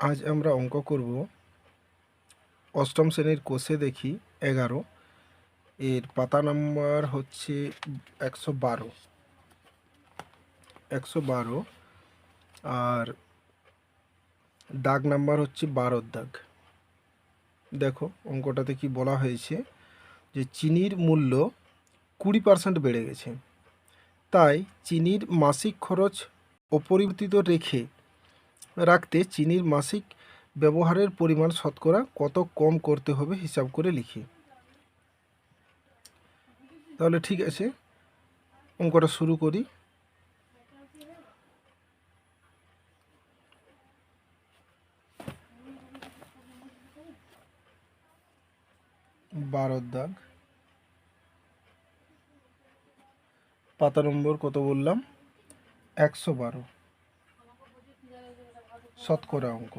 আজ আমরা অঙ্ক করব অষ্টম শ্রেণির কোষে দেখি এগারো। এর পাতা নাম্বার হচ্ছে একশো বারো। একশো বারো। আর দাগ নাম্বার হচ্ছে বারোর দাগ। দেখো অঙ্কটাতে কি বলা হয়েছে যে চিনির মূল্য কুড়ি পার্সেন্ট বেড়ে গেছে। তাই চিনির মাসিক খরচ অপরিবর্তিত রেখে রাখতে চিনির মাসিক ব্যবহারের পরিমাণ শতকরা কত কম করতে হবে হিসাব করে লিখি। তাহলে ঠিক আছে, অঙ্কটা শুরু করি। বারোর দাগ। পাতা নম্বর কত বললাম? একশো বারো। শতকরা অঙ্ক।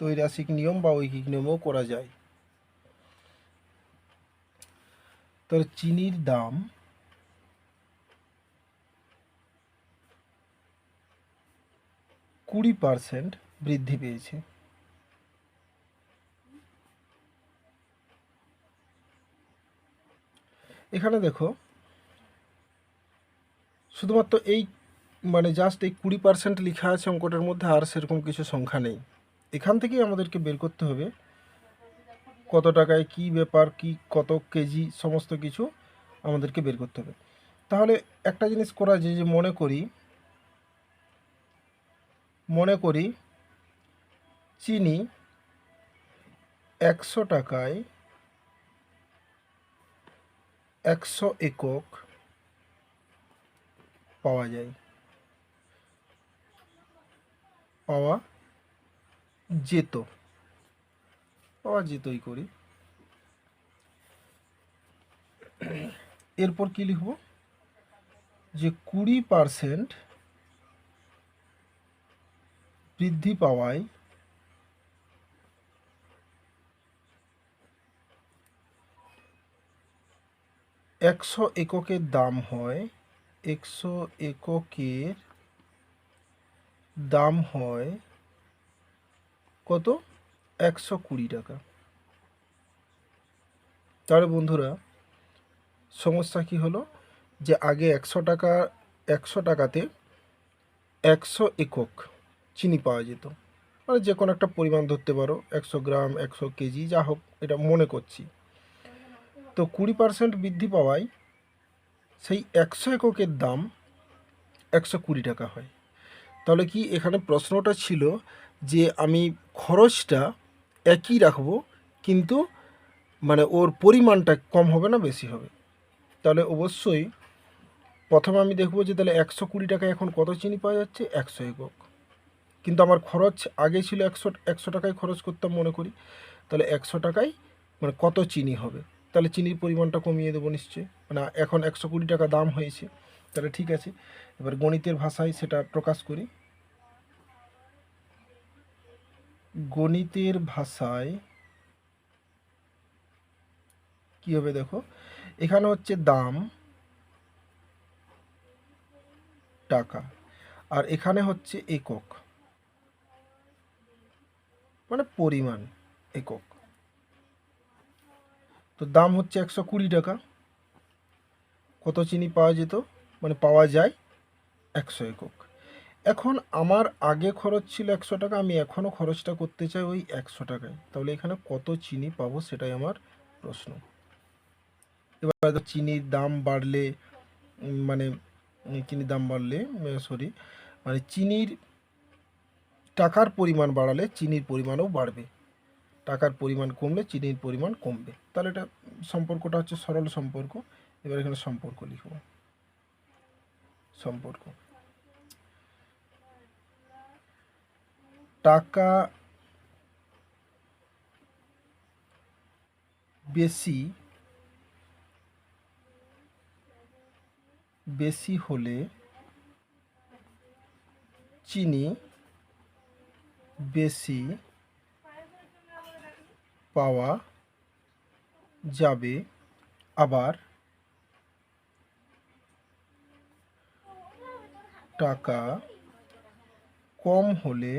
তৈরাসিক নিয়ম বা ঐকিক নিয়মও করা যায়। তাহলে চিনির দাম কুড়ি পার্সেন্ট বৃদ্ধি পেয়েছে। এখানে দেখো, শুধুমাত্র এই মানে জাস্ট এই কুড়ি পার্সেন্ট লেখা আছে অঙ্কটার মধ্যে আর সেরকম কিছু সংখ্যা নেই। এখান থেকেই আমাদেরকে বের করতে হবে। কত টাকায় কি ব্যাপার, কি, কত কেজি, সমস্ত কিছু আমাদেরকে বের করতে হবে। তাহলে একটা জিনিস করা যায় যে মনে করি মনে করি চিনি একশো টাকায় একশো একক পাওয়া যায়। পাওয়া যেত। পাওয়া যেতই করি। এরপর কি লিখব? যে কুড়ি পার্সেন্ট বৃদ্ধি পাওয়ায় একশো এককের দাম হয়, একশো এককের দাম হয় কত? একশো কুড়ি টাকা। তাহলে বন্ধুরা, সমস্যা কি হলো? যে আগে একশো টাকা, একশো টাকাতে একশো একক চিনি পাওয়া যেত। মানে যে কোনো একটা পরিমাণ ধরতে পারো, একশো গ্রাম, একশো কেজি, যা হোক, এটা মনে করছি। তো কুড়ি পার্সেন্ট বৃদ্ধি পাওয়ায় সেই একশো এককের দাম একশো কুড়ি টাকা হয়। তাহলে কি এখানে প্রশ্নটা ছিল যে আমি খরচটা একই রাখব, কিন্তু মানে ওর পরিমাণটা কম হবে না বেশি হবে? তাহলে অবশ্যই প্রথমে আমি দেখব যে তাহলে একশো কুড়ি টাকায় এখন কত চিনি পাওয়া যাচ্ছে? একশো একক। কিন্তু আমার খরচ আগে ছিল একশো একশো টাকায় খরচ করতাম মনে করি। তাহলে একশো টাকায় মানে কত চিনি হবে? তাহলে চিনির পরিমাণটা কমিয়ে দেবো নিশ্চয়ই। মানে এখন একশো কুড়ি টাকা দাম হয়েছে। তাহলে ঠিক আছে। এবার গণিতের ভাষায় সেটা প্রকাশ করি। গণিতের ভাষায় কি হবে দেখো? এখানে হচ্ছে দাম টাকা আর এখানে হচ্ছে একক। মানে পরিমাণ একক। তো দাম হচ্ছে একশো কুড়ি টাকা। কত চিনি পাওয়া যেত? মানে পাওয়া যায় একশো একক। এখন আমার আগে খরচ ছিল একশো টাকা, আমি এখনও খরচটা করতে চাই ওই একশো টাকায়। তাহলে এখানে কত চিনি পাবো সেটাই আমার প্রশ্ন। এবার চিনির দাম বাড়লে মানে চিনির দাম বাড়লে সরি মানে চিনির টাকার পরিমাণ বাড়ালে চিনির পরিমাণও বাড়বে। টাকার পরিমাণ কমলে চিনির পরিমাণ কমবে। তাহলে এটা সম্পর্কটা হচ্ছে সরল সম্পর্ক। এবার এখানে সম্পর্ক লিখব। সম্পর্ক। টাকা বেশি বেশি হলে চিনি বেশি পাওয়া যাবে। আবার টাকা কম হলে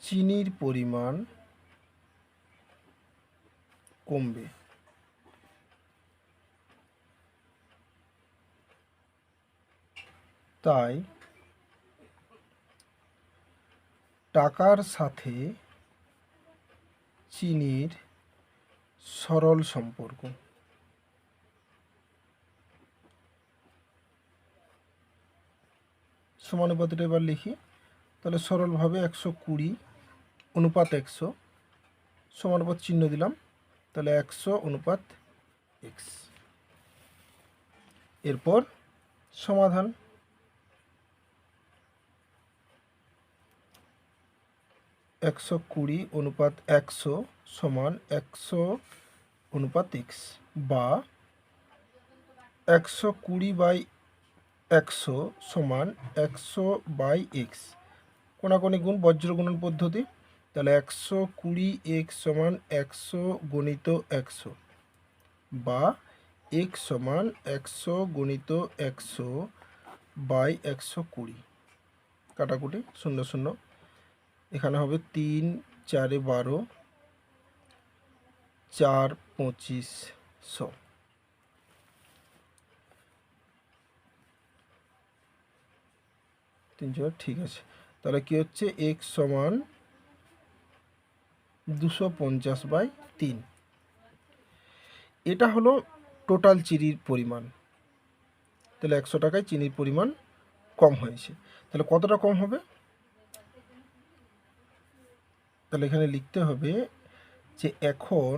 চিনির পরিমাণ কমবে। তাই টাকার সাথে চিনির সরল সম্পর্ক। সমানুপাতিটা এবার লিখি। তাহলে সরলভাবে একশো কুড়ি অনুপাত একশো সমানুপাত চিহ্ন দিলাম। তাহলে একশো অনুপাত এক্স। এরপর সমাধান। একশো কুড়ি অনুপাত একশো সমান একশো অনুপাত এক্স বা একশো কুড়ি বাই একশো সমান একশো বাই এক্স। কোনাকুনি গুণ বজ্র গুণন পদ্ধতি। তাহলে একশো কুড়ি এক্স সমান একশো গণিত একশো বা এক্স সমান একশো গণিত একশো বাই একশো কুড়ি। কাটাকুটি, শূন্য শূন্য। এখানে হবে তিন, চারে বারো, চার পঁচিশশো তিন চার, ঠিক আছে। তাহলে কি হচ্ছে? এক্স সমান দুশো পঞ্চাশ বাই তিন। এটা হলো টোটাল চিনির পরিমাণ। তাহলে একশো টাকায় চিনির পরিমাণ কম হয়েছে। তাহলে কতটা কম হবে? তাহলে এখানে লিখতে হবে যে এখন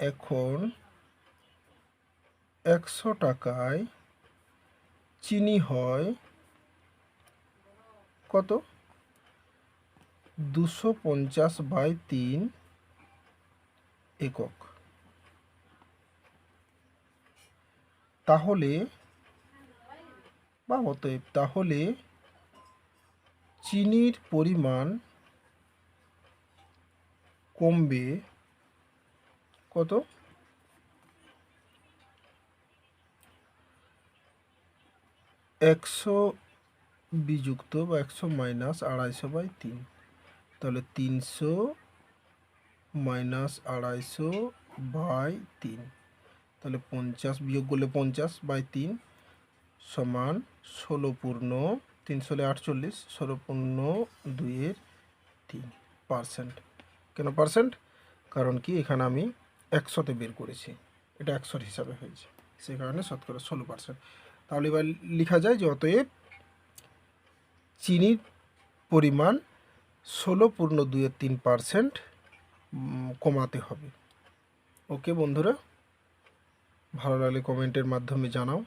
এখন একশো টাকায় চিনি হয় কত? দুশো পঞ্চাশ বাই তিন একক। তাহলে বা অতএব তাহলে চিনির পরিমাণ কমবে কত? একশো বিযুক্ত বা একশো মাইনাস আড়াইশো বাই তিন। তাহলে তিনশো মাইনাস আড়াইশো বাই তিন। তাহলে পঞ্চাশ বিয়োগ করলে পঞ্চাশ বাই তিন সমান ষোলো পূর্ণ তিন ষোলো আটচল্লিশ, ষোলো পূর্ণ দুইয়ের তিন পার্সেন্ট। কেন পার্সেন্ট? কারণ কি? এখানে আমি একশোতে বের করেছি। এটা একশোর হিসাবে হয়েছে। সেই কারণে শতকরা ষোলো পার্সেন্ট। তাহলে এবার লেখা যায় যে অতএব চিনির পরিমাণ ষোলো পূর্ণ দুই তিন পারসেন্ট কমাতে হবে। ওকে বন্ধুরা, ভালো লাগলে কমেন্টের মাধ্যমে জানাও।